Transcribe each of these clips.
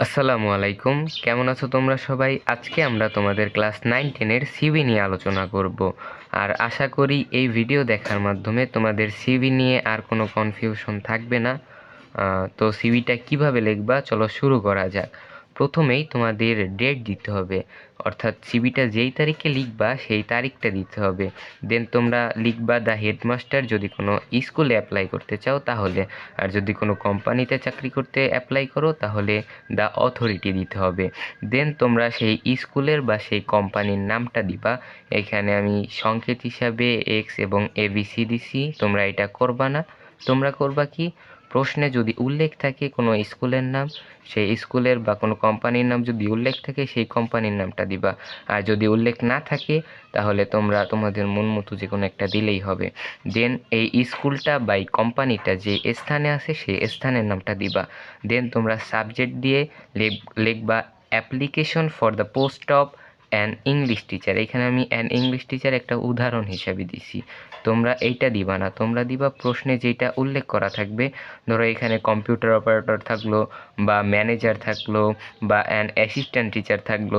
আসসালামু আলাইকুম। কেমন আছো তোমরা সবাই? আজকে আমরা তোমাদের ক্লাস নাইন, টেনের সিবি নিয়ে আলোচনা করব। আর আশা করি এই ভিডিও দেখার মাধ্যমে তোমাদের সিবি নিয়ে আর কোনো কনফিউশন থাকবে না। তো সিবিটা কীভাবে লিখবা? চলো শুরু করা যাক। প্রথমেই তোমাদের ডেট দিতে হবে। অর্থাৎ সিভিটা যেই তারিখে লিখবা, সেই তারিখটা দিতে হবে। দেন তোমরা লিখবা দ্য হেডমাস্টার যদি কোনো স্কুলে অ্যাপ্লাই করতে চাও তাহলে। আর যদি কোনো কোম্পানিতে চাকরি করতে অ্যাপ্লাই করো তাহলে দ্য অথরিটি দিতে হবে। দেন তোমরা সেই স্কুলের বা সেই কোম্পানির নামটা দিবা। এখানে আমি সংকেত হিসাবে এক্স এবং এবিসি দিছি তোমরা এটা করবা না। তোমরা করবা কি? প্রশ্নে যদি উল্লেখ থাকে কোনো স্কুলের নাম, সেই স্কুলের বা কোনো কোম্পানির নাম যদি উল্লেখ থাকে, সেই কোম্পানির নামটা দিবা। আর যদি উল্লেখ না থাকে, তাহলে তোমরা তোমাদের মন মতো যে কোনো একটা দিলেই হবে। দেন এই স্কুলটা বা কোম্পানিটা যে স্থানে আছে, সেই স্থানের নামটা দিবা। দেন তোমরা সাবজেক্ট দিয়ে লিখ- লিখবা application for the post of an English teacher এখানে আমি অ্যান ইংলিশ টিচার একটা উদাহরণ হিসাবে দিছি। তোমরা এইটা দিবা না। তোমরা দিবা প্রশ্নে যেটা উল্লেখ করা থাকবে। ধরো এখানে কম্পিউটার অপারেটর থাকল বা ম্যানেজার থাকল বা অ্যান অ্যাসিস্ট্যান্ট টিচার থাকল।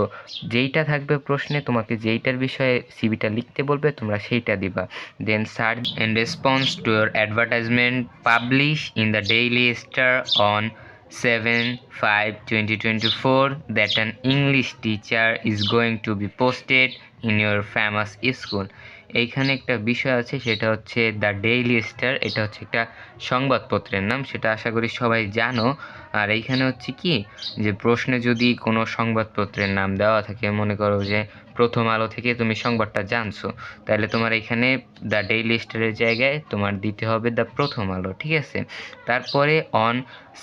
যেইটা থাকবে প্রশ্নে, তোমাকে যেইটার বিষয়ে সিভিটা লিখতে বলবে, তোমরা সেইটা দিবা। Then search and response to your advertisement publish in the Daily Star on 7 5 2024 that an English teacher is going to be posted in your famous school. এইখানে একটা বিষয় আছে, সেটা হচ্ছে দ্য ডেইলি স্টার এটা হচ্ছে একটা সংবাদপত্রের নাম, সেটা আশা করি সবাই জানো। আর এইখানে হচ্ছে কি, যে প্রশ্নে যদি কোনো সংবাদপত্রের নাম দেওয়া থাকে, মনে করো যে প্রথম আলো থেকে তুমি সংবাদটা জানছো, তাহলে তোমার এখানে দ্য ডেইলি স্টারের জায়গায় তোমার দিতে হবে দ্য প্রথম আলো, ঠিক আছে? তারপরে on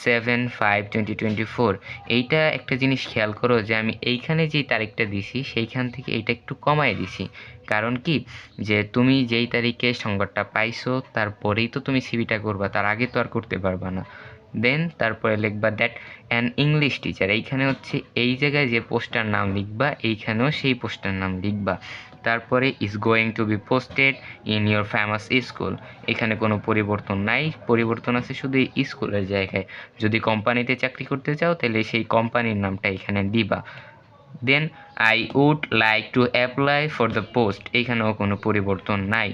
seven five twenty twenty four এইটা একটা জিনিস খেয়াল করো যে আমি এইখানে যেই তারিখটা দিছি, সেইখান থেকে এইটা একটু কমায় দিছি। কারণ কি? যে তুমি যেই তারিখে সংবাদটা পাইছো, তারপরেই তো তুমি সিভিটা করবা, তার আগে তো আর করতে পারবা না। দেন তারপরে লিখবা দ্যাট অ্যান ইংলিশ টিচার এইখানে হচ্ছে এই জায়গায় যে পোস্টার নাম লিখবা, এইখানেও সেই পোস্টার নাম লিখবা। তারপরে is going to be posted in your famous school এখানে কোনো পরিবর্তন নাই, পরিবর্তন আছে শুধু স্কুলের জায়গায়। যদি কোম্পানিতে চাকরি করতে চাও, তাহলে সেই কোম্পানির নামটা এখানে দিবা। Then I would like to apply for the post এখানেও কোনো পরিবর্তন নাই।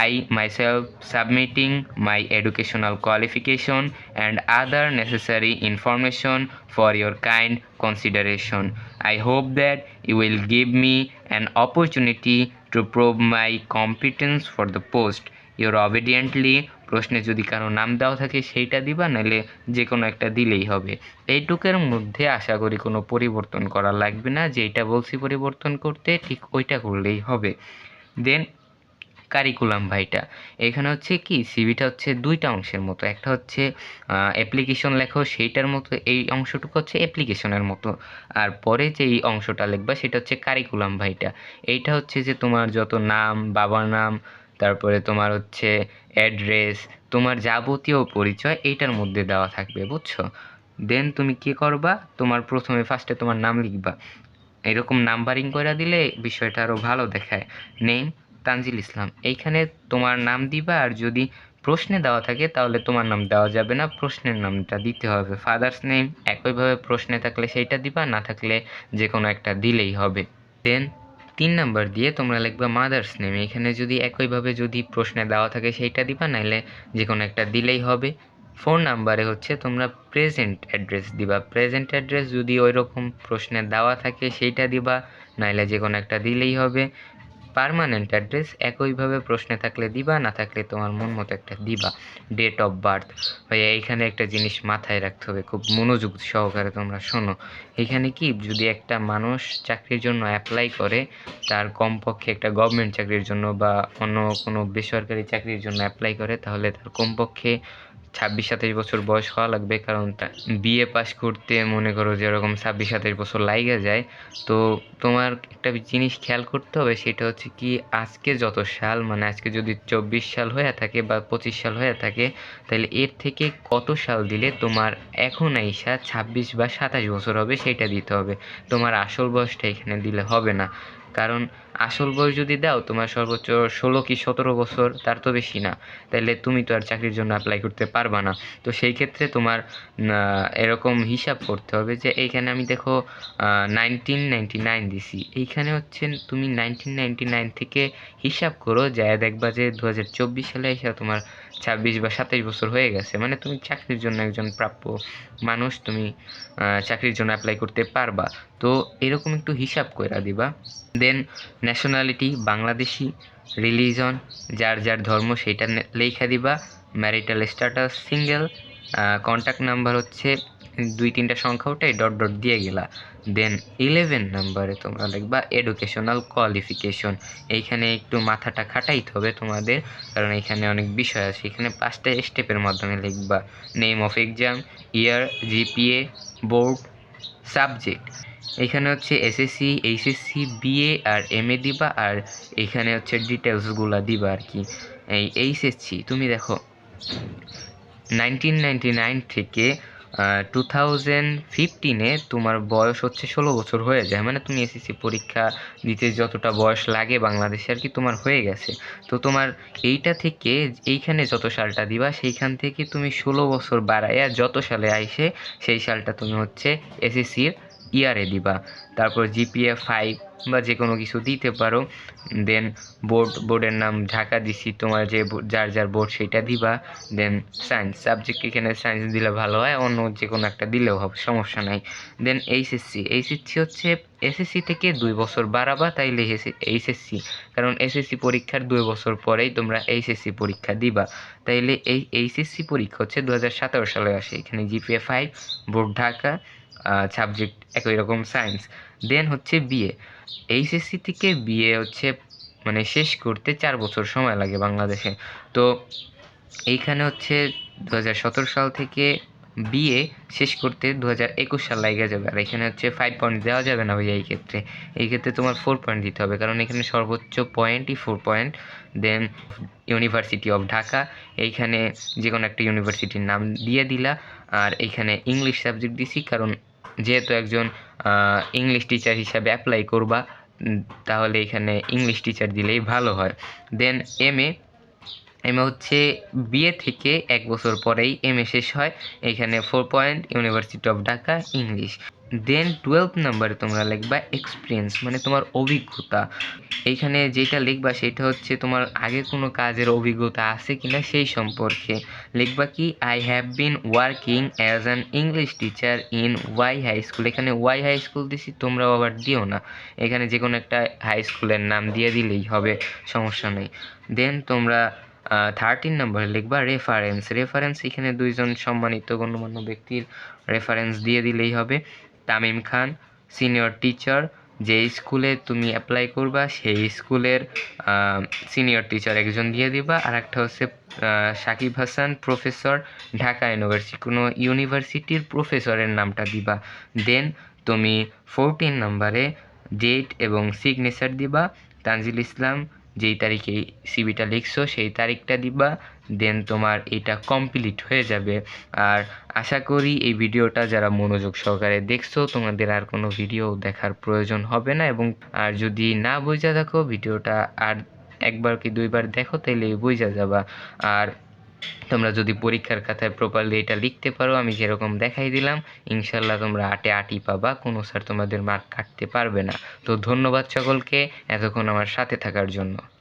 I myself submitting my educational qualification and other necessary information for your kind consideration I hope that you will give me an opportunity to prove my competence for the post your obediently প্রশ্নে যদি কারও নাম দেওয়া থাকে সেইটা দিবা নাহলে যে কোনো একটা দিলেই হবে। এইটুকের মধ্যে আশা করি কোনো পরিবর্তন করা লাগবে না। যেইটা বলছি পরিবর্তন করতে, ঠিক ওইটা করলেই হবে। দেন কারিকুলাম ভাইটা এখানে হচ্ছে কি সিভিটা হচ্ছে দুইটা অংশের মতো। একটা হচ্ছে অ্যাপ্লিকেশন লেখো, সেইটার মতো, এই অংশটুকু হচ্ছে অ্যাপ্লিকেশনের মতো। আর পরে যে এই অংশটা লিখবা, সেটা হচ্ছে কারিকুলাম ভাইটা এইটা হচ্ছে যে তোমার যত নাম, বাবার নাম তারপরে তোমার হচ্ছে অ্যাড্রেস তোমার যাবতীয় পরিচয় এইটার মধ্যে দেওয়া থাকবে, বুঝছ? দেন তুমি কি করবা? তোমার প্রথমে ফার্স্টে তোমার নাম লিখবা। এরকম নাম্বারিং করে দিলে বিষয়টা আরও ভালো দেখায়। নেম তানজিল ইসলাম। এইখানে তোমার নাম দিবা আর যদি প্রশ্নে দেওয়া থাকে তাহলে তোমার নাম দেওয়া যাবে না, প্রশ্নের নামটা দিতে হবে। ফাদার্স নেম একইভাবে প্রশ্নে থাকলে সেইটা দিবা, না থাকলে যে কোনো একটা দিলেই হবে। দেন তিন নাম্বার দিয়ে তোমরা লিখবা মাদার্স নেম এখানে যদি একইভাবে যদি প্রশ্নে দেওয়া থাকে সেইটা দিবা, নাইলে যে কোনো একটা দিলেই হবে। ফোন নাম্বারে হচ্ছে তোমরা প্রেজেন্ট অ্যাড্রেস দিবা। প্রেজেন্ট অ্যাড্রেস যদি ওই রকম প্রশ্নে দেওয়া থাকে সেইটা দিবা, নাইলে যে কোনো একটা দিলেই হবে। পার্মানেন্ট অ্যাড্রেস একইভাবে প্রশ্নে থাকলে দিবা, না থাকলে তোমার মন মতো একটা দিবা। ডেট অফ বার্থ ভাইয়া এইখানে একটা জিনিস মাথায় রাখতে হবে, খুব মনোযোগ সহকারে তোমরা শোনো। এখানে কি, যদি একটা মানুষ চাকরির জন্য অ্যাপ্লাই করে, তার কমপক্ষে একটা গভর্নমেন্ট চাকরির জন্য বা অন্য কোনো বেসরকারি চাকরির জন্য অ্যাপ্লাই করে, তাহলে তার কমপক্ষে ছাব্বিশ সাতাশ বছর বয়স হওয়া লাগবে, কারণ বিএ পাস করতে মনে করো যেরকম ছাব্বিশ সাতাশ বছর লাইগা যায়। তো তোমার একটা জিনিস খেয়াল করতে হবে, সেটা হচ্ছে কি আজকে যত সাল মানে আজকে যদি চব্বিশ সাল হয়ে থাকে বা পঁচিশ সাল হয়ে থাকে, তাহলে এর থেকে কত সাল দিলে তোমার এখন আইসা ছাব্বিশ বা সাতাশ বছর হবে, সেটা দিতে হবে। তোমার আসল বয়সটা এখানে দিলে হবে না। কারণ আসল বয়স যদি দাও, তোমার সর্বোচ্চ ষোলো কি সতেরো বছর, তার তো বেশি না। তাহলে তুমি তো আর চাকরির জন্য অ্যাপ্লাই করতে পারবা না। তো সেই ক্ষেত্রে তোমার এরকম হিসাব করতে হবে যে, এইখানে আমি দেখো নাইনটিন নাইনটি নাইন দিছি। এইখানে হচ্ছে তুমি নাইনটিন নাইনটি নাইন থেকে হিসাব করো যায় দেখবা যে দু হাজার চব্বিশ সালে এসে তোমার ছাব্বিশ বা সাতাইশ বছর হয়ে গেছে মানে তুমি চাকরির জন্য একজন প্রাপ্য মানুষ, তুমি চাকরির জন্য অ্যাপ্লাই করতে পারবা। তো এরকম একটু হিসাব কইরা দিবা। দেন ন্যাশনালিটি বাংলাদেশি রিলিজন যার যার ধর্ম সেটা লেখা দিবা। Marital status single contact number হচ্ছে দুই তিনটা সংখ্যা ওটাই ডট ডট দিয়ে গেলা। দেন ইলেভেন নাম্বারে তোমরা লিখবা এডুকেশনাল কোয়ালিফিকেশন এইখানে একটু মাথাটা খাটাইতে হবে তোমাদের, কারণ এখানে অনেক বিষয় আছে। এখানে পাঁচটা স্টেপের মাধ্যমে লিখবা। Name of exam year GPA board subject এখানে হচ্ছে এসএসসি এইচএসসি বিএ আর এমএ দিবা, আর এখানে হচ্ছে ডিটেলসগুলো দিবা আর কি। এই এইচএসসি তুমি দেখো নাইনটিন নাইনটি নাইন থেকে টু থাউজেন্ড ফিফটিনে তোমার বয়স হচ্ছে ষোলো বছর হয়ে যায়। মানে তুমি এসএসসি পরীক্ষা দিতে যতটা বয়স লাগে বাংলাদেশে আর কি তোমার হয়ে গেছে। তো তোমার এইটা থেকে এইখানে যত সালটা দিবা, সেইখান থেকে তুমি ষোলো বছর বাড়াইয়া যত সালে আইসে সেই সালটা তুমি হচ্ছে এসএসসির ইয়ারে দিবা। তারপর জিপিএ ফাইভ বা যে কোনো কিছু দিতে পারো। দেন বোর্ড বোর্ডের নাম ঢাকা দিছি, তোমার যে যার যার বোর্ড সেটা দিবা। দেন সায়েন্স সাবজেক্ট এখানে সায়েন্স দিলে ভালো হয়, অন্য যে কোনো একটা দিলেও হবে, সমস্যা নাই। দেন এইচএসসি এইচএসসি হচ্ছে এসএসসি থেকে দুই বছর বাড়াবা, তাইলে এইচএসসি কারণ এসএসসি পরীক্ষার দুই বছর পরেই তোমরা এইচএসসি পরীক্ষা দিবা। তাইলে এই এইচএসসি পরীক্ষা হচ্ছে দু হাজার সতেরো সালে আসে। এখানে GPA five board Dhaka. Subject একই রকম সায়েন্স দেন হচ্ছে বিএ এইচএসসি থেকে বিএ হচ্ছে মানে শেষ করতে চার বছর সময় লাগে বাংলাদেশে। তো এইখানে হচ্ছে দু হাজার সতেরো সাল থেকে বিএ শেষ করতে দু হাজার একুশ সাল লাগে যাবে। আর এখানে হচ্ছে ফাইভ পয়েন্ট দেওয়া যাবে না ভাইয়া এই ক্ষেত্রে। এই ক্ষেত্রে তোমার ফোর পয়েন্ট দিতে হবে। কারণ এখানে সর্বোচ্চ পয়েন্টই four point then university of Dhaka এইখানে যে কোনো একটা ইউনিভার্সিটির নাম দিয়ে দিলা। আর এইখানে ইংলিশ সাবজেক্ট দিছি, কারণ যেহেতু একজন ইংলিশ টিচার হিসাবে অ্যাপ্লাই করবা তাহলে এখানে ইংলিশ টিচার দিলেই ভালো হয়। দেন এম এ এম হচ্ছে বিএ থেকে এক বছর পরেই এম এ শেষ হয়। এখানে four point university of Dhaka English then twelve নাম্বারে তোমরা লিখবা এক্সপিরিয়েন্স মানে তোমার অভিজ্ঞতা। এইখানে যেটা লিখবা সেটা হচ্ছে তোমার আগে কোনো কাজের অভিজ্ঞতা আছে কিনা সেই সম্পর্কে। লিখবা কি I have been working as an English teacher in Y high school এখানে ওয়াই হাই স্কুল দিছি, তোমরাও আবার দিও না। এখানে যে কোনো একটা হাই স্কুলের নাম দিয়ে দিলেই হবে, সমস্যা নেই। দেন তোমরা থার্টিন নম্বরে লিখবা রেফারেন্স রেফারেন্স এখানে দুইজন সম্মানিত, গণ্যমান্য ব্যক্তির রেফারেন্স দিয়ে দিলেই হবে। তামিম খান সিনিয়র টিচার যে স্কুলে তুমি অ্যাপ্লাই করবা, সেই স্কুলের সিনিয়র টিচার একজন দিয়ে দিবা। আর একটা হচ্ছে সাকিব হাসান প্রফেসর ঢাকা ইউনিভার্সিটি কোনো ইউনিভার্সিটির প্রফেসরের নামটা দিবা। দেন তুমি ফোরটিন নাম্বারে ডেট এবং সিগনেচার দিবা। তানজিল ইসলাম যেই তারিখে সিবিটা লিখছো, সেই তারিখটা দিবা দেন তোমার এটা কমপ্লিট হয়ে যাবে। আর আশা করি এই ভিডিওটা যারা মনোযোগ সহকারে দেখছ, তোমাদের আর কোনো ভিডিও দেখার প্রয়োজন হবে না এবং আর যদি না বোঝা থাকো, ভিডিওটা আর একবার কি দুইবার দেখো তাহলে বুঝা যাবা। আর তোমরা যদি পরীক্ষার খাতায় প্রপারলি এটা লিখতে পারো, আমি যেরকম দেখাই দিলাম ইনশাল্লাহ তোমরা আটে আটি পাবা, কোনো স্যার তোমাদের মার্ক কাটতে পারবে না। তো ধন্যবাদ সকলকে, এতক্ষণ আমার সাথে থাকার জন্য।